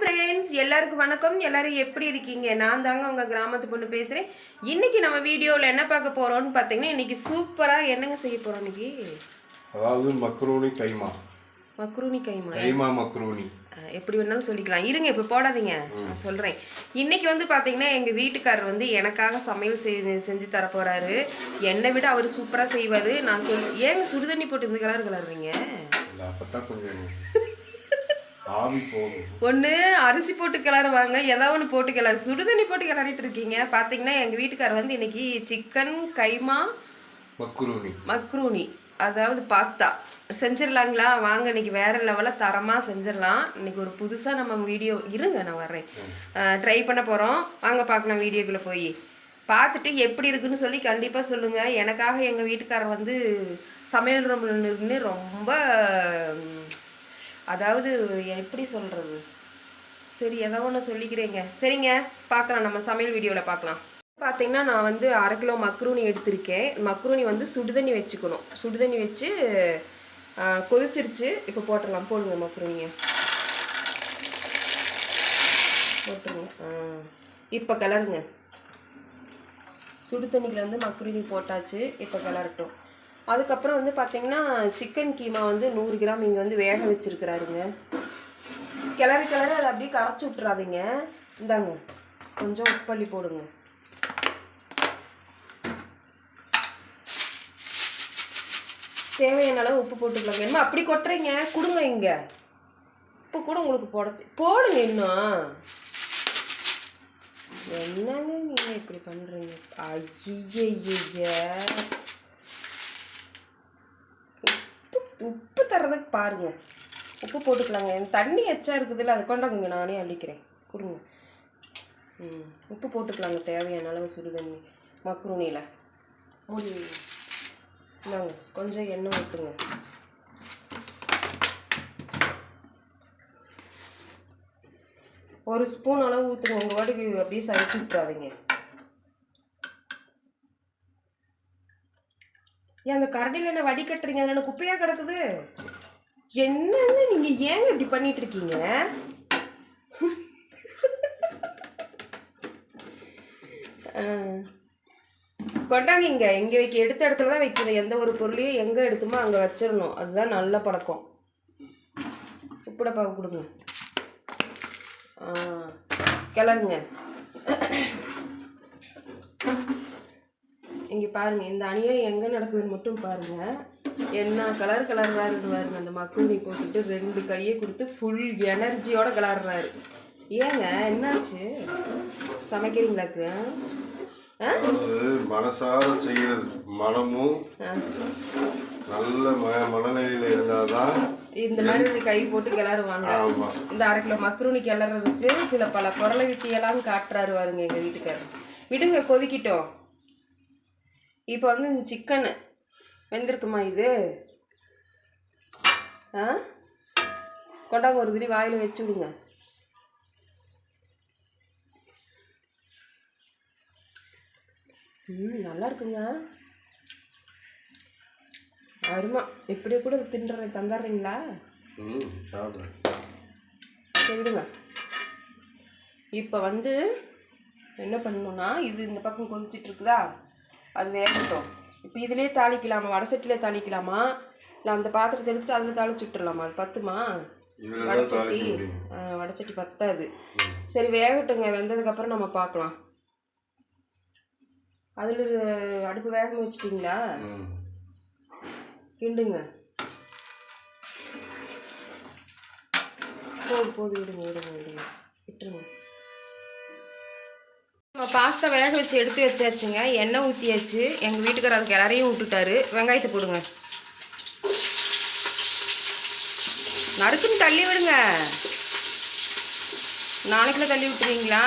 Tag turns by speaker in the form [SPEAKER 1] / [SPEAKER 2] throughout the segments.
[SPEAKER 1] Friends எல்லாருக்கும் வணக்கம். எல்லாரும் எப்படி இருக்கீங்க? நான் தாங்க உங்க கிராமத்து பொண்ணு பேசுறேன். இன்னைக்கு நம்ம வீடியோவில் என்ன பார்க்க போறோம்னு பார்த்தீங்கன்னா இன்னைக்கு சூப்பரா என்னங்க செய்ய போறோம் இன்னைக்கு?
[SPEAKER 2] அதாவது macaroni keema.
[SPEAKER 1] Macaroni keema.
[SPEAKER 2] Keema macaroni.
[SPEAKER 1] எப்படி வேணாலும் சொல்லிக்கலாம். இருங்க இப்போ போடாதீங்க. நான் சொல்றேன். இன்னைக்கு வந்து பாத்தீங்கன்னா எங்க வீட்டுக்காரர் வந்து எனக்காக சமையல் செய் செஞ்சு தர போறாரு. என்னை விட அவர் சூப்பரா செய்வாரு. நான் சொல் ஏங்க சுடுதண்ணி போட்டு இந்த கலர் கலர்றீங்க
[SPEAKER 2] இல்லை அப்பதான் கொஞ்சம்
[SPEAKER 1] ஒன்று அரிசி போட்டு கிளறுவாங்க. ஏதாவது ஒன்று போட்டு கிளறு சுடுதண்ணி போட்டு கிளறிட்டு இருக்கீங்க. பார்த்தீங்கன்னா எங்கள் வீட்டுக்காரர் வந்து இன்னைக்கு சிக்கன் கைமா
[SPEAKER 2] மக்ரூனி.
[SPEAKER 1] மக்ரூனி. அதாவது பாஸ்தா. செஞ்சிடலாங்களா? வாங்க இன்னைக்கு வேற லெவலில் தரமாக செஞ்சிடலாம். இன்னைக்கு ஒரு புதுசாக நம்ம வீடியோ இருங்க நான் வர்றேன். ட்ரை பண்ண போகிறோம் வாங்க பார்க்கலாம் வீடியோக்குள்ளே போய். பார்த்துட்டு எப்படி இருக்குன்னு சொல்லி கண்டிப்பாக சொல்லுங்கள் எனக்காக எங்கள் வீட்டுக்காரர் வந்து சமையல் ரூம்ல நின்று ரொம்ப அதாவது எப்படி சொல்கிறது சரி ஏதோ ஒன்று சொல்லிக்கிறேங்க. சரிங்க பார்க்கலாம் நம்ம சமையல் வீடியோவில் பார்க்கலாம் பார்த்தீங்கன்னா நான் வந்து அரை கிலோ மக்ரூனி எடுத்திருக்கேன். மக்ரூனி வந்து சுடுதண்ணி வச்சுக்கணும். சுடுதண்ணி வச்சு கொதிச்சிருச்சு. இப்போ போட்டுடலாம். போடுங்க மக்ரூனியை. போட்டுருங்க. ஆ இப்போ கிளறுங்க. சுடு தண்ணியில் வந்து மக்ரூனி போட்டாச்சு. இப்போ கிளறட்டும். அதுக்கப்புறம் வந்து பார்த்தீங்கன்னா சிக்கன் கீமா வந்து நூறு கிராம் இங்கே வந்து வேக வச்சுருக்கிறாருங்க. கிளறி கிளறி அதை அப்படியே கரைச்சி விட்றாதீங்க இந்தாங்க கொஞ்சம் உப்பள்ளி போடுங்க. தேவையான அளவு உப்பு போட்டுக்கலாம். வேணுமா? அப்படி கொட்டுறீங்க. கொடுங்க இங்கே. உப்பு கூட உங்களுக்கு போட போடுங்க இன்னும். என்னங்க நீங்கள் இப்படி பண்ணுறீங்க ஐயய்ய. உப்பு உப்பு தரதுக்கு பாருங்க. உப்பு போட்டுக்கலாங்க. எனக்கு தண்ணி எச்சா இருக்குதுல்ல அதை கொண்டாங்க நானே அள்ளிக்கிறேன். கொடுங்க. ம் உப்பு போட்டுக்கலாங்க. தேவையான அளவு சுடு தண்ணி மக்ரூனியில் மூடி இந்தாங்க கொஞ்சம் எண்ணெய் ஊற்றுங்க ஒரு ஸ்பூன் அளவு ஊற்றுங்க உங்கள் வாட்டுக்கு அப்படியே சமைச்சு விட்றாதீங்க ஏன் அந்த கரடியில் என்ன வடிகட்டுறீங்க அதில் என்ன குப்பையாக கிடக்குது? என்னங்க நீங்கள் ஏங்க இப்படி பண்ணிட்டு இருக்கீங்க? ஆ. கொண்டாங்க இங்கே. இங்கே வைக்க எடுத்த இடத்துல தான் வைக்கணும் எந்த ஒரு பொருளையும் எங்கே எடுத்துமோ அங்கே வச்சிடணும் அதுதான் நல்ல பழக்கம். உப்புடப்பாவை கொடுங்க. ஆ. கிளறுங்க. இங்க பாருங்க இந்த அணியம் எங்க நடக்குதுன்னு மட்டும் பாருங்க. என்ன கலர் கலர்றாரு பாருங்க அந்த மக்குனி போட்டுட்டு ரெண்டு கையை கொடுத்து ஃபுல் எனர்ஜியோட கலர்றாரு. ஏங்க என்னாச்சு? சமைக்கிறீங்களாக்கு
[SPEAKER 2] மனசார செய்யறது மனமும் நல்ல மனநிலையில் இருந்தாதான்
[SPEAKER 1] இந்த மாதிரி கை போட்டு கிளறுவாங்க. இந்த அரை கிலோ மக்ரூனி கிளறதுக்கு சில பல குரலை வித்தியெல்லாம் காட்டுறாரு பாருங்க எங்க வீட்டுக்காரர். விடுங்க கொதிக்கிட்டோம். இப்போ வந்து இந்த சிக்கனு வெந்திருக்குமா இது? ஆ? கொண்டாங்க ஒரு திரி வாயில் வச்சு விடுங்க. ம் நல்லா இருக்குங்க. அருமா. இப்படியே கூட தின்ற தந்துடுறீங்களா?
[SPEAKER 2] ம் சாப்பிட்றேன்.
[SPEAKER 1] இப்போ வந்து என்ன பண்ணணும்னா இது இந்த பக்கம் கொதிச்சிட்டு இருக்குதா? அது வேகட்டும் இப்போ இதுலேயே தாளிக்கலாமா? வடை சட்டியிலே தாளிக்கலாமா? இல்லை அந்த பாத்திரத்தை எடுத்துட்டு அதில் தாளிச்சு விட்டுறலாமா? அது பத்துமா?
[SPEAKER 2] இதில்
[SPEAKER 1] வடைச்சட்டி வடைச்சட்டி பத்தாது. சரி வேகட்டுங்க. வெந்ததுக்கப்புறம் நம்ம பார்க்கலாம் அதில் அடுப்பு வேகமாக வச்சிட்டிங்களா? கிண்டுங்க. போது போது விடுங்க விடுங்க விடுங்க. விட்டுருங்க. பாஸ்தா வேக வச்சு எடுத்து வச்சாச்சுங்க. எண்ணெய் ஊற்றியாச்சு எங்கள் வீட்டுக்காரர் அதுக்கு எல்லாரையும் விட்டுட்டாரு வெங்காயத்தை போடுங்க. நறுக்குன்னு தள்ளி விடுங்க. நாளைக்குள்ள தள்ளி விட்டுறீங்களா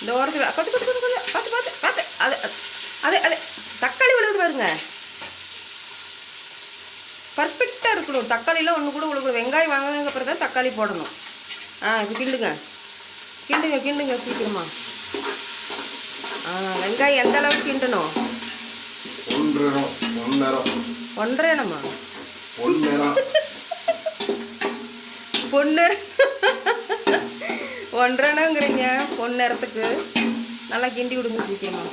[SPEAKER 1] இந்த ஓரத்தில் பார்த்து பார்த்து பார்த்து பார்த்து பார்த்து பார்த்து பார்த்து. அது அது அது தக்காளி விழுகுது பாருங்க. பர்ஃபெக்டாக இருக்கணும். தக்காளிலாம் ஒன்று கூட விழுகணும் வெங்காயம் வாங்கினதுக்கப்புறம் தான் தக்காளி போடணும். ஆ இது கிண்டுங்க. கிண்டுங்க கிண்டுங்க சீக்கிரமா. வெங்காயம் எந்த அளவுக்கு கிண்டணும்?
[SPEAKER 2] ஒன்றரை ஒன்றரை.
[SPEAKER 1] ஒன்றரை இடமா
[SPEAKER 2] ஒன்றரை.
[SPEAKER 1] பொண்ணு. ஒன்றரைங்கிறீங்க நேரத்துக்கு. நல்லா கிண்டி விடுங்க சீக்கிரமா.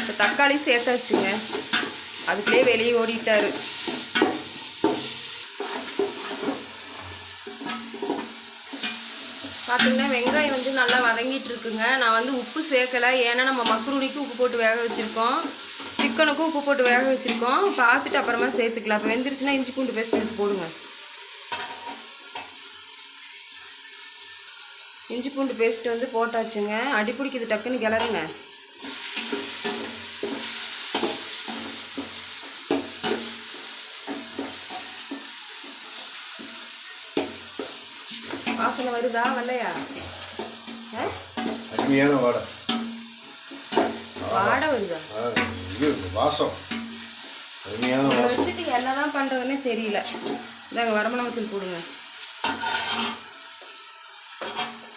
[SPEAKER 1] இப்போ தக்காளி சேர்த்தாச்சுங்க. அதுக்குள்ளே வெளியே ஓடிட்டாரு. பார்த்தீங்கன்னா வெங்காயம் வந்து நல்லா வதங்கிட்டு இருக்குங்க நான் வந்து உப்பு சேர்க்கலை. ஏன்னா நம்ம மக்ரூனிக்கு உப்பு போட்டு வேக வச்சுருக்கோம். சிக்கனுக்கும் உப்பு போட்டு வேக வச்சுருக்கோம். பார்த்துட்டு அப்புறமா சேர்த்துக்கலாம். இப்போ வெந்துருச்சுன்னா இஞ்சி பூண்டு பேஸ்ட் எடுத்து போடுங்க. இஞ்சி பூண்டு பேஸ்ட் வந்து போட்டாச்சுங்க. அடி பிடிக்குது டக்குன்னு கிளறுங்க வாசனை வருதா வரலையா?
[SPEAKER 2] அருமையான வாடை.
[SPEAKER 1] வாடை வருதா?
[SPEAKER 2] வாசம். அருமையான
[SPEAKER 1] வச்சுட்டு என்னதான் பண்றதுன்னே தெரியல. இந்தாங்க வரமிளகாத்தூள் போடுங்க.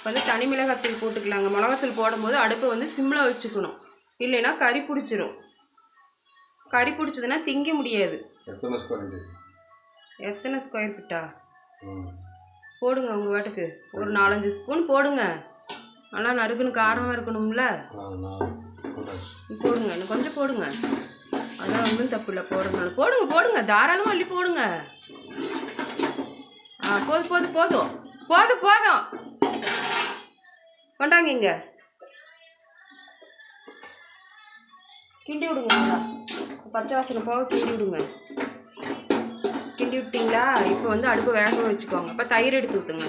[SPEAKER 1] வந்து தனி மிளகாத்தூள் போட்டுக்கலாங்க. மிளகாத்தூள் போடும்போது அடுப்பை வந்து சிம்மில் வச்சுக்கணும். இல்லைன்னா கறி பிடிச்சிரும். கறி பிடிச்சதுன்னா திங்க முடியாது.
[SPEAKER 2] எத்தனை ஸ்கொயர்
[SPEAKER 1] ஃபீட்டா போடுங்க உங்கள் வாட்டுக்கு. ஒரு நாலஞ்சு ஸ்பூன் போடுங்க. நல்லா நறுக்குன்னு காரமாக இருக்கணும்ல. போடுங்க. இன்னும் கொஞ்சம் போடுங்க. அதான் ஒன்றும் தப்பு இல்லை போடுங்க போடுங்க. போடுங்க தாராளமாக அள்ளி போடுங்க. ஆ போதும் போதும் போதும். போதும் போதும். கொண்டாங்க இங்க. கிண்டி விடுங்க. பச்சை வாசனை போக கிண்டி விடுங்க. கிண்டி விட்டீங்களா இப்போ வந்து அடுப்பு வேக வச்சுக்கோங்க. இப்போ தயிர் எடுத்து ஊற்றுங்க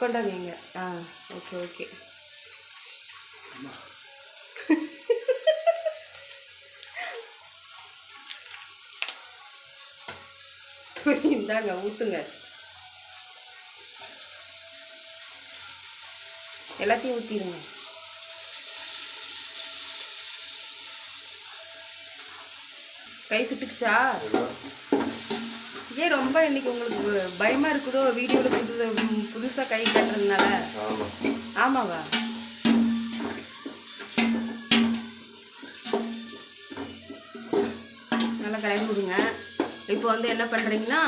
[SPEAKER 1] கொண்டாங்க ஆ ஓகே ஓகே. இந்தாங்க ஊற்றுங்க எல்லாத்தையும் ஊற்றிடுங்க கை சுட்டுக்குச்சா ஏன் ரொம்ப இன்னைக்கு உங்களுக்கு பயமா இருக்குதோ? வீடியோவில் புது புதுசாக கை கட்டுறதுனால. ஆமாவா? நல்லா கலந்து விடுங்க. இப்போ வந்து என்ன பண்ணுறீங்கன்னா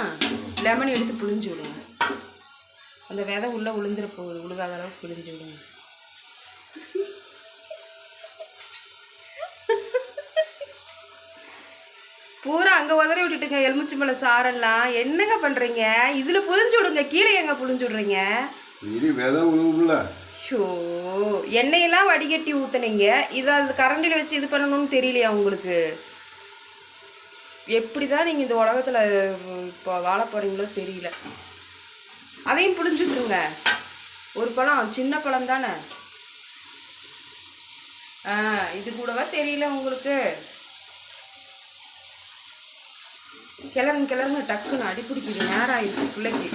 [SPEAKER 1] லெமன் எடுத்து புழிஞ்சு விடுங்க. அந்த விதை உள்ளே உளுந்துற போகுது. உழுகாத அளவுக்கு புழிஞ்சு விடுங்க. பூரா அங்கே உதறி விட்டுட்டுங்க எலுமிச்சம்பழம் சாரெல்லாம் என்னங்க பண்ணுறீங்க இதில் புழிஞ்சு விடுங்க கீழே எங்க புழிஞ்சு விடுறீங்க?
[SPEAKER 2] இது விதை உழுவுல
[SPEAKER 1] ஷோ எண்ணெயெல்லாம் வடிகட்டி ஊத்துனீங்க. இதை அந்த கரண்டில் வச்சு இது பண்ணணும்னு தெரியலையா உங்களுக்கு? எப்படி தான் நீங்கள் இந்த உலகத்தில் இப்போ வாழ போகிறீங்களோ தெரியல. அதையும் புழிஞ்சுட்டுருங்க ஒரு பழம் சின்ன பழம் தானே? ஆ இது கூடவா தெரியல உங்களுக்கு? கிளறுங்க கிளறுங்க டக்குன்னு அடிப்பிடிக்குது நேரம் ஆயிடுச்சு பிள்ளைக்கு.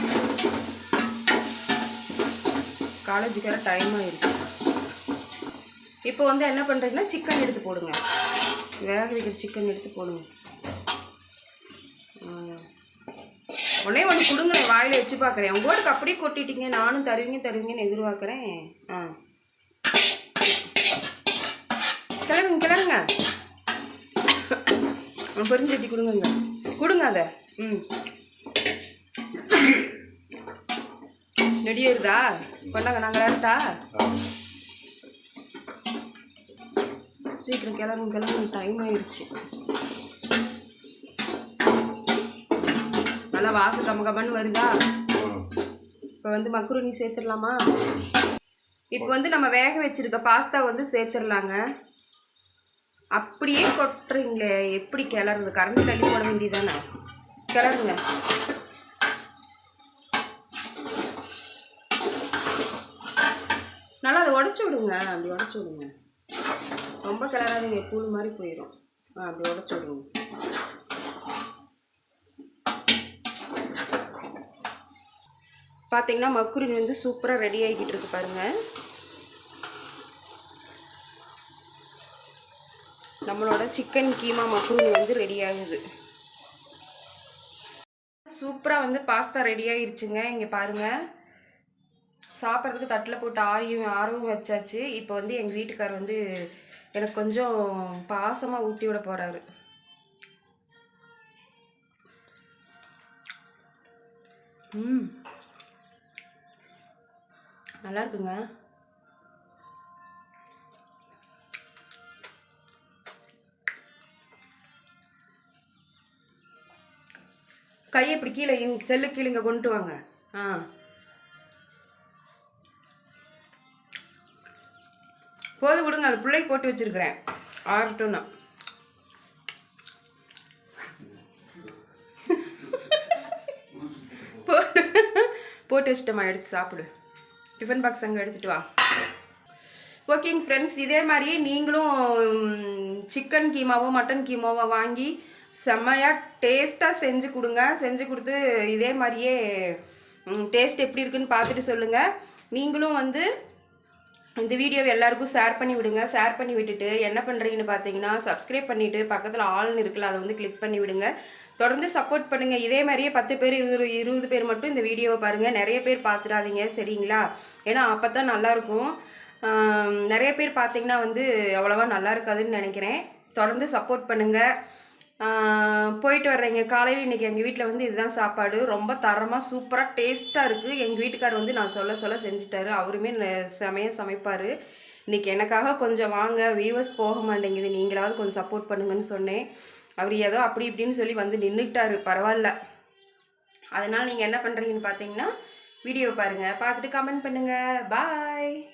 [SPEAKER 1] காலேஜுக்கு டைம் ஆயிடுச்சு. இப்போ வந்து என்ன பண்ணுறீங்கன்னா சிக்கன் எடுத்து போடுங்க. வேக வைக்கிற சிக்கன் எடுத்து போடுங்க. உடனே ஒண்ணே ஒன்று கொடுங்க வாயில் வச்சு பார்க்குறேன். உங்கள் வீட்டுக்கு அப்படியே கொட்டிட்டீங்க. நானும் தருவீங்க தருவீங்கன்னு எதிர்பார்க்குறேன். ஆ. கிளறுங்க கிளறுங்க. பெருஞ்சட்டி கொடுங்க. கொடுங்க அதை. ம். நெடியிருதா கொண்டாங்க நாங்கள் விளையாட்டா சீக்கிரம் கிளம்பும் கிளம்பும் டைம் ஆயிடுச்சு நல்லா வாசு கம்ம கம்மன்னு வருதா? இப்போ வந்து மக்ருனி சேர்த்துடலாமா? இப்போ வந்து நம்ம வேக வச்சிருக்க பாஸ்தா வந்து சேர்த்துடலாங்க. அப்படியே கொட்டுறீங்களே எப்படி கிளறுது கரண்ட் தள்ளி போட வேண்டியதானே கிளறுங்க. நல்லா அதை உடச்சி விடுங்க அப்படி உடச்சி விடுங்க. ரொம்ப கிளறாதீங்க கூழ் மாதிரி போயிடும். ஆ அப்படி உடச்சி விடுங்க. பார்த்தீங்கன்னா மக்குருவி வந்து சூப்பராக ரெடி ஆகிக்கிட்டு இருக்கு பாருங்கள் நம்மளோட சிக்கன் கீமா மக்ரூனி வந்து ரெடி ஆகுது. சூப்பராக வந்து பாஸ்தா ரெடி ஆகிருச்சுங்க இங்கே பாருங்கள் சாப்பிட்றதுக்கு தட்டில் போட்டு ஆரியும் ஆர்வம் வச்சாச்சு. இப்போ வந்து எங்கள் வீட்டுக்கார் வந்து எனக்கு கொஞ்சம் பாசமாக ஊட்டி விட போகிறாரு ம். நல்லா இருக்குங்க. கையை இப்படி கீழே இங்க செல்லு கீழே இங்கே கொண்டு வாங்க. ஆ. போது விடுங்க அது பிள்ளைக்கு போட்டு வச்சிருக்கிறேன். ஆகட்டும்னா போட்டு போட்டு வச்சிட்டம்மா எடுத்து சாப்பிடு. டிஃபன் பாக்ஸ் அங்கே எடுத்துட்டு வா. ஓகேங்க ஃப்ரெண்ட்ஸ் இதே மாதிரியே நீங்களும் சிக்கன் கீமாவோ மட்டன் கீமாவோ வாங்கி செம்மையாக டேஸ்ட்டாக செஞ்சு கொடுங்க. செஞ்சு கொடுத்து இதே மாதிரியே டேஸ்ட் எப்படி இருக்குன்னு பார்த்துட்டு சொல்லுங்கள் நீங்களும் வந்து இந்த வீடியோவை எல்லாருக்கும் ஷேர் பண்ணி விடுங்க. ஷேர் பண்ணி விட்டுட்டு என்ன பண்ணுறீங்கன்னு பார்த்தீங்கன்னா சப்ஸ்கிரைப் பண்ணிவிட்டு பக்கத்தில் ஆள்னு இருக்குல்ல அதை வந்து கிளிக் பண்ணி விடுங்க. தொடர்ந்து சப்போர்ட் பண்ணுங்கள் இதே மாதிரியே பத்து பேர் இருபது இருபது பேர் மட்டும் இந்த வீடியோவை பாருங்கள் நிறைய பேர் பார்த்துடாதீங்க சரிங்களா? ஏன்னா அப்போ தான் நல்லாயிருக்கும் நிறைய பேர் பார்த்தீங்கன்னா வந்து அவ்வளோவா நல்லா இருக்காதுன்னு நினைக்கிறேன். தொடர்ந்து சப்போர்ட் பண்ணுங்கள் போயிட்டு வர்றேங்க. காலையில் இன்றைக்கி எங்கள் வீட்டில் வந்து இதுதான் சாப்பாடு. ரொம்ப தரமாக சூப்பராக டேஸ்ட்டாக இருக்குது எங்கள் வீட்டுக்கார் வந்து நான் சொல்ல சொல்ல செஞ்சுட்டாரு. அவருமே ந- சமைப்பார். இன்றைக்கி எனக்காக கொஞ்சம் வாங்க வியூவர்ஸ் போக மாட்டேங்குது. நீங்களாவது கொஞ்சம் சப்போர்ட் பண்ணுங்கன்னு சொன்னேன். அவர் ஏதோ அப்படி இப்படின்னு சொல்லி வந்து நின்றுக்கிட்டாரு பரவாயில்ல. அதனால் நீங்கள் என்ன பண்ணுறீங்கன்னு பார்த்தீங்கன்னா வீடியோ பாருங்கள் பார்த்துட்டு கமெண்ட் பண்ணுங்கள் பாய்